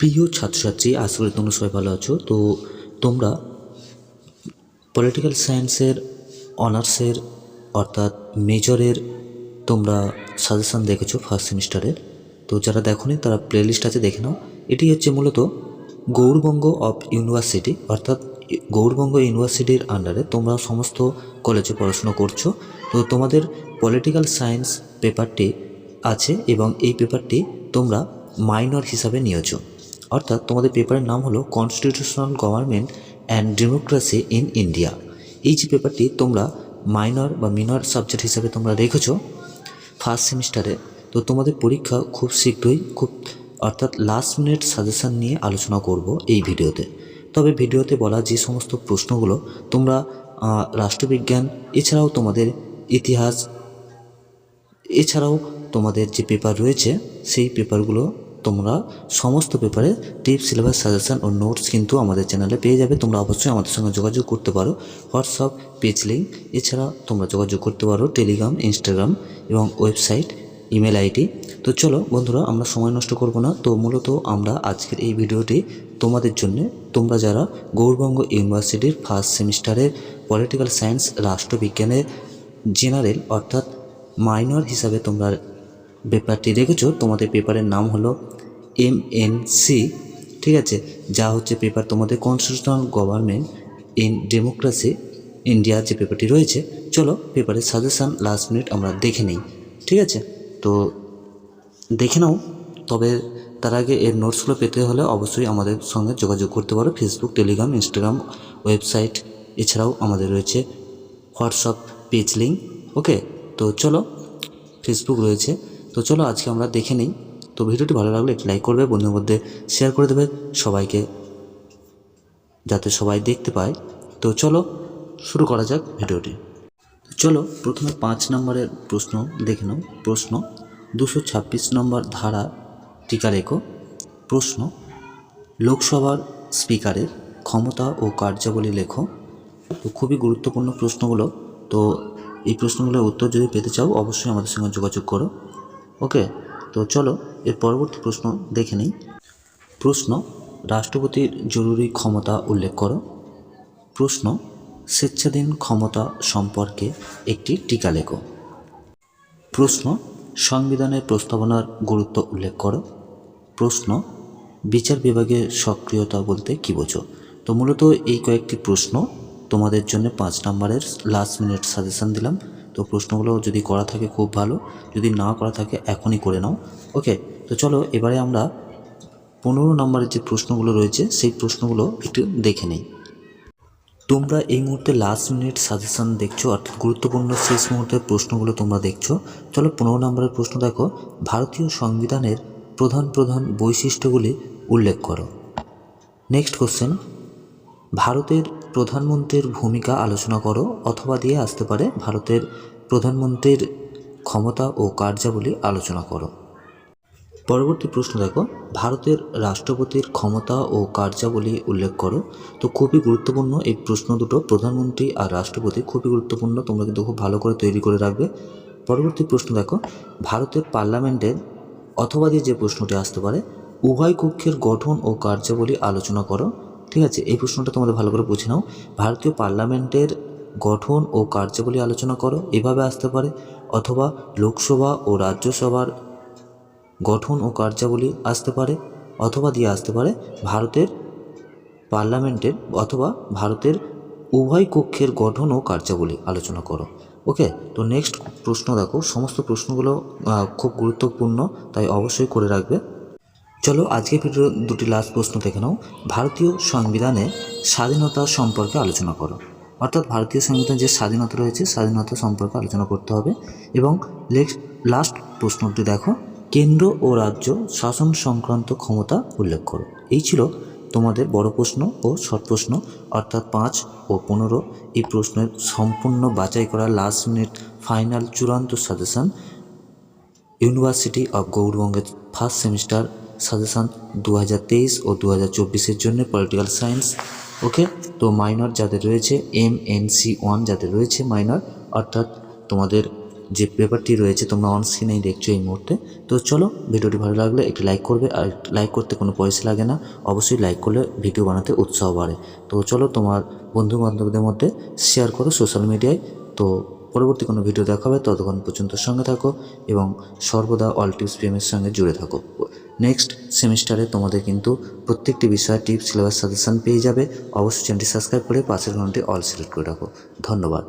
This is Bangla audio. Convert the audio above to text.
প্রিয় ছাত্রছাত্রী করি তোমরা সবাই ভালো আছো। তো তোমরা পলিটিক্যাল সায়েন্সের অনার্সের অর্থাৎ মেজরের তোমরা সাজেশান দেখেছ ফার্স্ট সেমিস্টারের তো যারা দেখোনি, তারা প্লেলিস্ট আছে, দেখে নাও। এটি হচ্ছে মূলত গৌরবঙ্গ অফ ইউনিভার্সিটি অর্থাৎ গৌরবঙ্গ ইউনিভার্সিটির আন্ডারে তোমরা সমস্ত কলেজে পড়াশোনা করছ। তো তোমাদের পলিটিক্যাল সায়েন্স পেপারটি আছে এবং এই পেপারটি তোমরা মাইনর হিসাবে নিয়েছো। অর্থাৎ তোমাদের পেপারের নাম হলো constitutional government and democracy in India এই যে পেপারটি তোমরা মাইনর বা মিনর সাবজেক্ট হিসাবে তোমরা রেখেছো ফার্স্ট সেমিস্টারে তো তোমাদের পরীক্ষা খুব শীঘ্রই খুব, অর্থাৎ লাস্ট মিনিট সাজেশান নিয়ে আলোচনা করব এই ভিডিওতে। তবে ভিডিওতে বলা যে সমস্ত প্রশ্নগুলো তোমরা রাষ্ট্রবিজ্ঞান, এছাড়াও তোমাদের ইতিহাস এছাড়াও তোমাদের যে পেপার রয়েছে, সেই পেপারগুলো তোমরা সমস্ত পেপারে টিপ সিলেবাস সাজেশান ও নোটস কিন্তু আমাদের চ্যানেলে পেয়ে যাবে। তোমরা অবশ্যই আমাদের সঙ্গে যোগাযোগ করতে পারো। হোয়াটসঅ্যাপ পেজ লিঙ্ক এছাড়া তোমরা যোগাযোগ করতে পারো টেলিগ্রাম ইনস্টাগ্রাম এবং ওয়েবসাইট ইমেল আইডি তো চলো বন্ধুরা, আমরা সময় নষ্ট করব না। তো মূলত আমরা আজকের এই ভিডিওটি তোমাদের জন্য। তোমরা যারা গৌরবঙ্গ ইউনিভার্সিটির ফার্স্ট সেমিস্টারের পলিটিক্যাল সায়েন্স রাষ্ট্রবিজ্ঞানের জেনারেল অর্থাৎ মাইনর হিসাবে তোমরা পেপারটি রেখেছো তোমাদের পেপারের নাম হলো এম ঠিক আছে? যা হচ্ছে পেপার তোমাদের constitutional government in democracy India যে পেপারটি রয়েছে। চলো পেপারের সাজেশান লাস্ট মিনিট আমরা দেখে নিই, ঠিক আছে? তো দেখে নাও, তবে তার আগে এর নোটসগুলো পেতে হলে অবশ্যই আমাদের সঙ্গে যোগাযোগ করতে পারো। ফেসবুক টেলিগ্রাম ইনস্টাগ্রাম ওয়েবসাইট এছাড়াও আমাদের রয়েছে হোয়াটসঅ্যাপ পেজ লিঙ্ক ওকে তো চলো ফেসবুক রয়েছে। তো চলো আজকে আমরা দেখে নিই। তো ভিডিওটি ভালো লাগলে একটি লাইক করবে, বন্ধুদের মধ্যে শেয়ার করে দেবে, সবাইকে যাতে সবাই দেখতে পায়। তো চলো, শুরু করা যাক ভিডিওটি। চলো, প্রথমে পাঁচ নম্বরের প্রশ্ন দেখে নাও। প্রশ্ন, দুশো ছাব্বিশ নম্বর ধারা টিকা রেখো। প্রশ্ন, লোকসভার স্পিকারের ক্ষমতা ও কার্যাবলী লেখো। তো খুবই গুরুত্বপূর্ণ প্রশ্নগুলো। তো এই প্রশ্নগুলোর উত্তর যদি পেতে চাও, অবশ্যই আমাদের সঙ্গে যোগাযোগ করো। ওকে, তো চলো, এর পরবর্তী প্রশ্ন দেখে নিই। প্রশ্ন, রাষ্ট্রপতির জরুরি ক্ষমতা উল্লেখ করো। প্রশ্ন, স্বেচ্ছাধীন ক্ষমতা সম্পর্কে একটি টিকা লেখো। প্রশ্ন সংবিধানের প্রস্তাবনার গুরুত্ব উল্লেখ করো। প্রশ্ন, বিচার বিভাগের সক্রিয়তা বলতে কী বোঝো? তো মূলত এই কয়েকটি প্রশ্ন তোমাদের জন্য পাঁচ নম্বরের লাস্ট মিনিট সাজেশান দিলাম। তো প্রশ্নগুলো যদি করা থাকে খুব ভালো, যদি না করা থাকে এখনই করে নাও। ওকে তো চলো এবারে আমরা পনেরো নম্বরের যে প্রশ্নগুলো রয়েছে, সেই প্রশ্নগুলো একটু দেখে নিই। তোমরা এই মুহূর্তে লাস্ট মিনিট সাজেশন দেখছ, অর্থাৎ গুরুত্বপূর্ণ শেষ মুহূর্তের প্রশ্নগুলো তোমরা দেখছ। চলো পনেরো নম্বরের প্রশ্ন দেখো। ভারতীয় সংবিধানের প্রধান প্রধান বৈশিষ্ট্যগুলি উল্লেখ করো। নেক্সট কোশ্চেন ভারতের প্রধানমন্ত্রীর ভূমিকা আলোচনা করো অথবা দিয়ে আসতে পারে ভারতের প্রধানমন্ত্রীর ক্ষমতা ও কার্যাবলী আলোচনা করো। পরবর্তী প্রশ্ন দেখো, ভারতের রাষ্ট্রপতির ক্ষমতা ও কার্যাবলী উল্লেখ করো। তো খুবই গুরুত্বপূর্ণ এই প্রশ্ন দুটো। প্রধানমন্ত্রী আর রাষ্ট্রপতি খুবই গুরুত্বপূর্ণ, তোমরা কিন্তু খুব ভালো করে তৈরি করে রাখবে। পরবর্তী প্রশ্ন দেখো, ভারতের পার্লামেন্টের অথবা দিয়ে যে প্রশ্নটি আসতে পারে, উভয় কক্ষের গঠন ও কার্যাবলী আলোচনা করো। ঠিক আছে, এই প্রশ্নটা তোমাদের ভালো করে বুঝে নাও। ভারতীয় পার্লামেন্টের গঠন ও কার্যাবলী আলোচনা করো, এভাবে আসতে পারে। অথবা লোকসভা ও রাজ্যসভার গঠন ও কার্যাবলী আসতে পারে, অথবা দিয়ে আসতে পারে ভারতের পার্লামেন্টের অথবা ভারতের উভয় কক্ষের গঠন ও কার্যাবলী আলোচনা করো। ওকে তো নেক্সট প্রশ্ন দেখো। সমস্ত প্রশ্নগুলো খুব গুরুত্বপূর্ণ, তাই অবশ্যই করে রাখবে। চলো আজকে ভিডিও দুটি লাস্ট প্রশ্ন দেখে নাও। ভারতীয় সংবিধানে স্বাধীনতা সম্পর্কে আলোচনা করো। অর্থাৎ ভারতীয় সংবিধানে যে স্বাধীনতা রয়েছে, স্বাধীনতা সম্পর্কে আলোচনা করতে হবে এবং লাস্ট প্রশ্নটি দেখো। কেন্দ্র ও রাজ্য শাসন সংক্রান্ত ক্ষমতা উল্লেখ করো। এই ছিল তোমাদের বড় প্রশ্ন ও শর্ট প্রশ্ন। অর্থাৎ পাঁচ ও পনেরো এই প্রশ্নের সম্পূর্ণ বাছাই করা লাস্ট মিনিট ফাইনাল চূড়ান্ত সাজেশন ইউনিভার্সিটি অফ গৌরবঙ্গের ফার্স্ট সেমিস্টার সাজেশন দু ও দু হাজার চব্বিশের জন্য পলিটিক্যাল সায়েন্স ওকে তো মাইনর যাদের রয়েছে এম এন সি ওয়ান যাদের রয়েছে মাইনর অর্থাৎ তোমাদের যে পেপারটি রয়েছে তোমরা অন স্ক্রিনেই দেখছ এই মুহূর্তে। তো চলো, ভিডিওটি ভালো লাগলে একটি লাইক করবে, আর লাইক করতে কোনো পয়সা লাগে না। অবশ্যই লাইক করলে ভিডিও বানাতে উৎসাহ বাড়ে। তো চলো, তোমার বন্ধু বান্ধবদের মধ্যে শেয়ার করো সোশ্যাল মিডিয়ায় তো পরবর্তী কোনো ভিডিও দেখা হবে, ততক্ষণ পর্যন্ত সঙ্গে থাকো এবং সর্বদা অল টিপস পিএমের সঙ্গে জুড়ে থাকো। নেক্সট সেমিস্টারে তোমাদের কিন্তু প্রত্যেকটি বিষয়ে টিপস সিলেবাস সাজেশান পেয়ে যাবে। অবশ্যই চ্যানেলটি সাবস্ক্রাইব করে পাশের ঘন্টি অল সিলেক্ট করে রাখো। ধন্যবাদ।